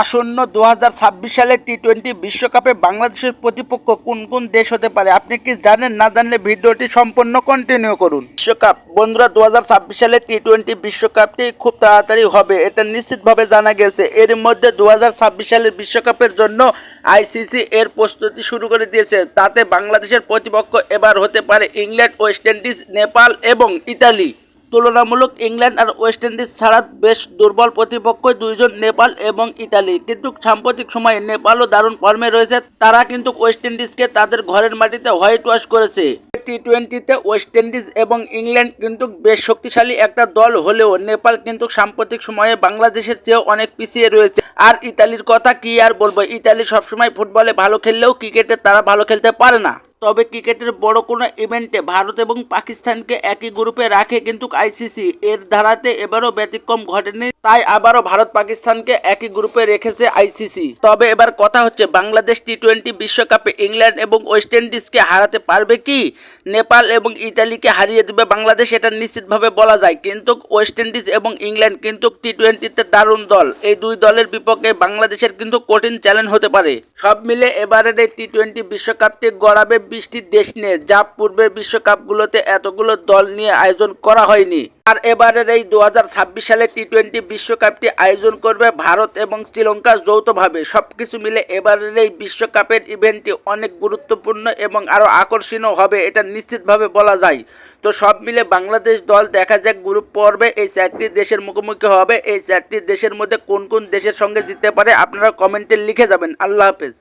আসন্ন দু হাজার ছাব্বিশ সালে টি টোয়েন্টি বিশ্বকাপে বাংলাদেশের প্রতিপক্ষ কোন কোন দেশ হতে পারে? আপনি কি জানেন? না জানলে ভিডিওটি সম্পূর্ণ কন্টিনিউ করুন। বিশ্বকাপ। বন্ধুরা দু হাজার ছাব্বিশ সালে টি টোয়েন্টি বিশ্বকাপটি খুব তাড়াতাড়ি হবে, এটা নিশ্চিতভাবে জানা গেছে। এর মধ্যে দু হাজার ছাব্বিশ সালের বিশ্বকাপের জন্য আইসিসি এর প্রস্তুতি শুরু করে দিয়েছে। তাতে বাংলাদেশের প্রতিপক্ষ এবার হতে পারে ইংল্যান্ড, ওয়েস্ট ইন্ডিজ, নেপাল এবং ইতালি। তুলনামূলক ইংল্যান্ড আর ওয়েস্ট ইন্ডিজ ছাড়া বেশ দুর্বল প্রতিপক্ষ দুইজন নেপাল এবং ইতালি। কিন্তু সাম্প্রতিক সময়ে নেপালও দারুণ ফর্মে রয়েছে। তারা কিন্তু ওয়েস্ট ইন্ডিজকে তাদের ঘরের মাটিতে হোয়াইট ওয়াশ করেছে। টি টোয়েন্টিতে ওয়েস্ট ইন্ডিজ এবং ইংল্যান্ড কিন্তু বেশ শক্তিশালী একটা দল হলেও নেপাল কিন্তু সাম্প্রতিক সময়ে বাংলাদেশের চেয়েও অনেক পিছিয়ে রয়েছে। আর ইতালির কথা কি আর বলব? ইতালি সবসময় ফুটবলে ভালো খেললেও ক্রিকেটে তারা ভালো খেলতে পারে না। তবে ক্রিকেটের বড় কোনো ইভেন্টে ভারত এবং পাকিস্তানকে একই গ্রুপে রাখে কিন্তু আইসিসি। এর ধারাতে এবারও ব্যতিক্রম ঘটেনি, তাই আবারও ভারত পাকিস্তানকে একই গ্রুপে রেখেছে আইসিসি। তবে এবার কথা হচ্ছে, বাংলাদেশ টি টোয়েন্টি বিশ্বকাপে ইংল্যান্ড এবং ওয়েস্ট ইন্ডিজকে হারাতে পারবে কি? নেপাল এবং ইতালিকে হারিয়ে দেবে বাংলাদেশ, এটা নিশ্চিতভাবে বলা যায়। কিন্তু ওয়েস্ট ইন্ডিজ এবং ইংল্যান্ড কিন্তু টি টোয়েন্টিতে দারুণ দল। এই দুই দলের বিপক্ষে বাংলাদেশের কিন্তু কঠিন চ্যালেঞ্জ হতে পারে। সব মিলে এবারের এই টি টোয়েন্টি বিশ্বকাপটি গড়াবে বৃষ্টি দেশ নিয়ে যা পূর্বের বিশ্বকাপগুলোতে এতগুলো দল নিয়ে আয়োজন করা হয়নি। আর এবারের এই দু হাজার ছাব্বিশ সালে টি টোয়েন্টি বিশ্বকাপটি আয়োজন করবে ভারত এবং শ্রীলঙ্কা যৌথভাবে। সবকিছু মিলে এবারের এই বিশ্বকাপের ইভেন্টটি অনেক গুরুত্বপূর্ণ এবং আরও আকর্ষণীয় হবে, এটা নিশ্চিতভাবে বলা যায়। তো সব মিলে বাংলাদেশ দল দেখা যাক গ্রুপ পর্বে এই চারটি দেশের মুখোমুখি হবে। এই চারটি দেশের মধ্যে কোন কোন দেশের সঙ্গে জিততে পারে, আপনারা কমেন্টে লিখে যাবেন। আল্লাহ হাফেজ।